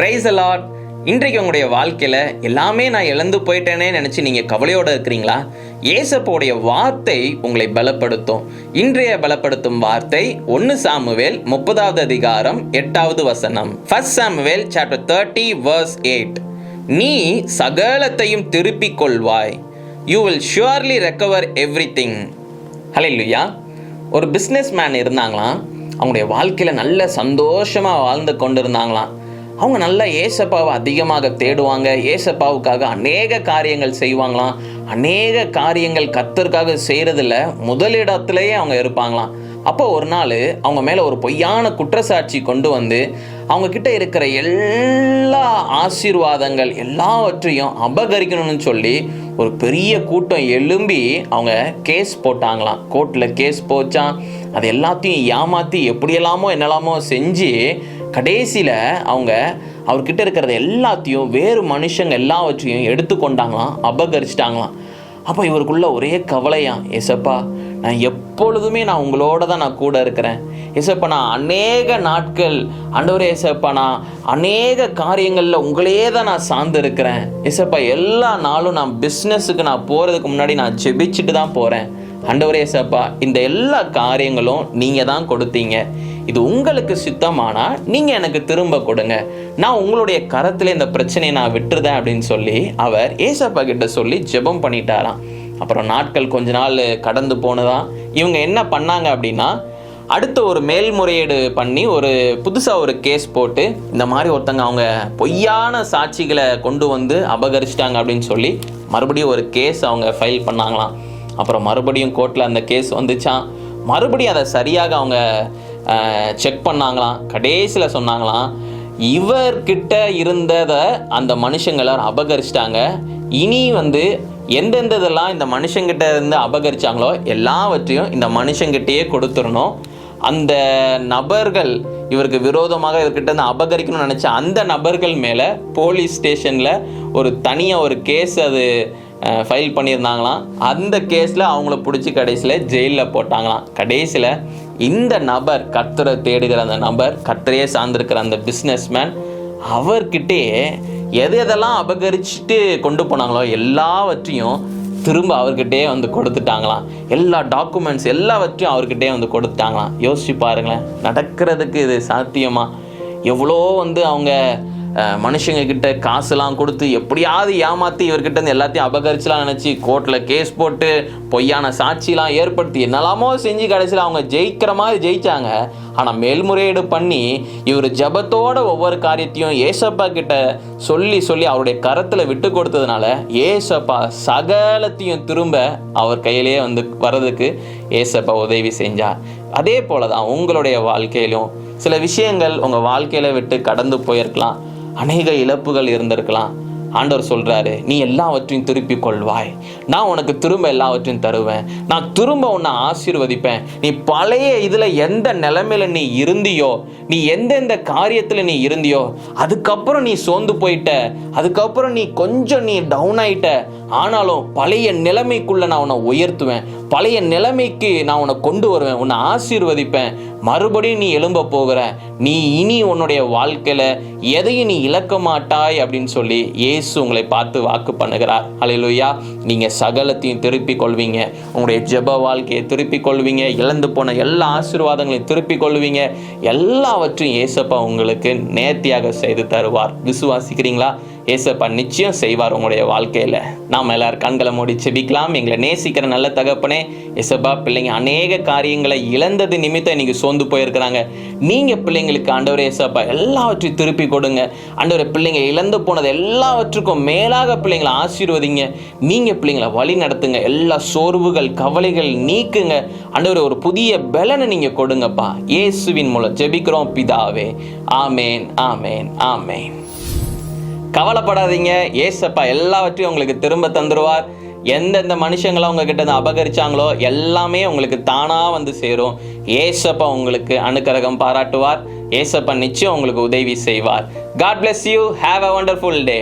Price allot இன்றைக்கு உங்களுடைய வாழ்க்கையில் எல்லாமே நான் இழந்து போயிட்டேனே நினச்சி நீங்கள் கவலையோடு இருக்கிறீங்களா? ஏசப்போடைய வார்த்தை உங்களை பலப்படுத்தும். இன்றைய பலப்படுத்தும் வார்த்தை ஒன்று சாமுவேல் முப்பதாவது அதிகாரம் எட்டாவது வசனம். First Samuel chapter thirty verse eight நீ சகலத்தையும் திருப்பிக் கொள்வாய். You will surely recover everything ஹலையா ஒரு பிஸ்னஸ் மேன் இருந்தாங்களாம். அவங்களுடைய வாழ்க்கையில் நல்ல சந்தோஷமாக வாழ்ந்து கொண்டு இருந்தாங்களாம் அவங்க நல்லா ஏசப்பாவை அதிகமாக தேடுவாங்க. ஏசப்பாவுக்காக அநேக காரியங்கள் செய்வாங்களாம். அநேக காரியங்கள் கத்தருக்காக செய்கிறதுல முதலிடத்துலேயே அவங்க இருப்பாங்களாம். அப்போ ஒரு நாள் அவங்க மேலே ஒரு பொய்யான குற்றச்சாட்சி கொண்டு வந்து அவங்க கிட்ட இருக்கிற எல்லா ஆசீர்வாதங்கள் எல்லாவற்றையும் அபகரிக்கணும்னு சொல்லி ஒரு பெரிய கூட்டம் எழும்பி அவங்க கேஸ் போட்டாங்களாம். கோர்ட்டில் கேஸ் போச்சான் அது எல்லாத்தையும் ஏமாற்றி எப்படியெல்லாமோ என்னெல்லாமோ செஞ்சு கடைசியில் அவங்க அவர்கிட்ட இருக்கிறத எல்லாத்தையும் வேறு மனுஷங்க எல்லாவற்றையும் எடுத்துக்கொண்டாங்களாம் அபகரிச்சிட்டாங்களாம். அப்போ இவருக்குள்ள ஒரே கவலையாம். ஏசப்பா நான் எப்பொழுதுமே நான் உங்களோட தான் நான் கூட இருக்கிறேன். ஏசப்பா நான் அநேக நாட்கள் அண்டவரே ஏசப்பா நான் அநேக காரியங்களில் உங்களே தான் நான் சார்ந்து இருக்கிறேன் ஏசப்பா எல்லா நாளும் நான் பிஸ்னஸுக்கு நான் போகிறதுக்கு முன்னாடி நான் செபிச்சுட்டு தான் போகிறேன் அண்டவரே ஏசப்பா இந்த எல்லா காரியங்களும் நீங்கள் தான் கொடுத்தீங்க. இது உங்களுக்கு சுத்தமானால் நீங்கள் எனக்கு திரும்ப கொடுங்க. நான் உங்களுடைய கரத்தில் இந்த பிரச்சனையை நான் விட்டுருதேன் அப்படின்னு சொல்லி அவர் ஏசப்பா கிட்ட சொல்லி ஜெபம் பண்ணிட்டாராம். அப்புறம் நாட்கள் கொஞ்ச நாள் கடந்து போனதான் இவங்க என்ன பண்ணாங்க அப்படின்னா அடுத்த ஒரு மேல்முறையீடு பண்ணி ஒரு புதுசாக ஒரு கேஸ் போட்டு இந்த மாதிரி ஒருத்தங்க அவங்க பொய்யான சாட்சிகளை கொண்டு வந்து அபகரிச்சிட்டாங்க அப்படின்னு சொல்லி மறுபடியும் ஒரு கேஸ் அவங்க ஃபைல் பண்ணாங்களாம். அப்புறம் மறுபடியும் கோர்ட்டில் அந்த கேஸ் வந்துச்சான் மறுபடியும் அதை சரியாக அவங்க செக் பண்ணாங்களாம். கடைசியில் சொன்னாங்களாம் இவர்கிட்ட இருந்ததை அந்த மனுஷங்களை அபகரிச்சிட்டாங்க. இனி வந்து எந்தெந்த இதெல்லாம் இந்த மனுஷங்கிட்ட இருந்து அபகரிச்சாங்களோ எல்லாவற்றையும் இந்த மனுஷங்கிட்டயே கொடுத்துடணும். அந்த நபர்கள் இவருக்கு விரோதமாக இவர்கிட்ட இருந்து அபகரிக்கணும்னு நினச்ச அந்த நபர்கள் மேலே போலீஸ் ஸ்டேஷனில் ஒரு தனியாக ஒரு கேஸ் அது ஃபைல் பண்ணியிருந்தாங்களாம். அந்த கேஸில் அவங்கள பிடிச்சி கடைசியில் ஜெயிலில் போட்டாங்களாம். கடைசியில் இந்த நபர் கர்த்தரை தேடுகிற அந்த நபர் கர்த்தரையே சார்ந்திருக்கிற அந்த பிஸ்னஸ்மேன் அவர்கிட்டே எது எதெல்லாம் அபகரிச்சுட்டு கொண்டு போனாங்களோ எல்லாவற்றையும் திரும்ப அவர்கிட்டயே வந்து கொடுத்துட்டாங்களாம். எல்லா டாக்குமெண்ட்ஸ் எல்லாவற்றையும் அவர்கிட்டயே வந்து கொடுத்துட்டாங்களாம். யோசிச்சு பாருங்களேன் நடக்கிறதுக்கு இது சாத்தியமா? எவ்வளோ வந்து அவங்க மனுஷங்க கிட்ட காசுலாம் கொடுத்து எப்படியாவது ஏமாற்றி இவர்கிட்ட இருந்து எல்லாத்தையும் அபகரிச்சுலாம் நினச்சி கோர்ட்டில் கேஸ் போட்டு பொய்யான சாட்சிலாம் ஏற்படுத்தி என்னெல்லாமோ செஞ்சு கடைசியில் அவங்க ஜெயிக்கிற மாதிரி ஜெயிச்சாங்க. ஆனால் மேல்முறையீடு பண்ணி இவர் ஜபத்தோட ஒவ்வொரு காரியத்தையும் ஏசப்பா கிட்ட சொல்லி சொல்லி அவருடைய கரத்தில் விட்டு கொடுத்ததுனால ஏசப்பா சகலத்தையும் திரும்ப அவர் கையிலேயே வந்து வர்றதுக்கு ஏசப்பா உதவி செஞ்சார். அதே போல தான் உங்களுடைய வாழ்க்கையிலும் சில விஷயங்கள் உங்கள் வாழ்க்கையில விட்டு கடந்து போயிருக்கலாம். அநேக இழப்புகள் இருந்திருக்கலாம். ஆண்டவர் சொல்கிறாரு நீ எல்லாவற்றையும் திருப்பி கொள்வாய். நான் உனக்கு திரும்ப எல்லாவற்றையும் தருவேன். நான் திரும்ப உன்னை ஆசீர்வதிப்பேன். நீ பழைய இதில் எந்த நிலைமையில நீ இருந்தியோ நீ எந்தெந்த காரியத்தில் நீ இருந்தியோ அதுக்கப்புறம் நீ சோர்ந்து போயிட்ட. அதுக்கப்புறம் நீ கொஞ்சம் நீ டவுன் ஆயிட்ட. ஆனாலும் பழைய நிலைமைக்குள்ளே நான் உன்னை உயர்த்துவேன். பழைய நிலைமைக்கு நான் உன்னை கொண்டு வருவேன். உன்னை ஆசீர்வதிப்பேன். மறுபடியும் நீ எழும்ப போகிற. நீ இனி உன்னுடைய வாழ்க்கையில் எதையும் நீ இழக்க மாட்டாய் அப்படின்னு சொல்லி ஏ இயேசு உங்களை பார்த்து வாக்கு பண்ணுகிறார். அலையிலுயா நீங்க சகலத்தையும் திருப்பிக் கொள்வீங்க. உங்களுடைய ஜெப வாழ்க்கையை திருப்பிக் கொள்வீங்க. இழந்து போன எல்லா ஆசீர்வாதங்களையும் திருப்பிக் கொள்வீங்க. எல்லாவற்றையும் ஏசப்பா உங்களுக்கு நேர்த்தியாக செய்து தருவார். விசுவாசிக்கிறீங்களா? ஏசப்பா நிச்சயம் செய்வார் உங்களுடைய வாழ்க்கையில். நாம் எல்லாரும் கண்களை மூடி செபிக்கலாம். எங்களை நேசிக்கிற நல்ல தகப்பனே ஏசப்பா பிள்ளைங்க அநேக காரியங்களை இழந்தது நிமித்தம் இன்னைக்கு சோர்ந்து போயிருக்கிறாங்க. நீங்கள் பிள்ளைங்களுக்கு ஆண்டவரே ஏசப்பா எல்லாவற்றையும் திருப்பி கொடுங்க. ஆண்டவரே பிள்ளைங்க இழந்து போனது எல்லாவற்றுக்கும் மேலாக பிள்ளைங்களை ஆசீர்வதிங்க. நீங்கள் பிள்ளைங்களை வழி நடத்துங்க. எல்லா சோர்வுகள் கவலைகள் நீக்குங்க. ஆண்டவரே ஒரு புதிய பலனை நீங்கள் கொடுங்கப்பா. இயேசுவின் மூலம் ஜெபிக்கிறோம் பிதாவே. ஆமேன் ஆமேன் ஆமேன். கவலைப்படாதீங்க. ஏசப்பா எல்லாவற்றையும் உங்களுக்கு திரும்ப தந்துடுவார் எந்தெந்த மனுஷங்களை உங்ககிட்ட இருந்து அபகரிச்சாங்களோ எல்லாமே உங்களுக்கு தானா வந்து சேரும். ஏசப்பா உங்களுக்கு அனுக்கரகம் பாராட்டுவார். ஏசப்பா நிச்சயம் உங்களுக்கு உதவி செய்வார். God bless you have a wonderful day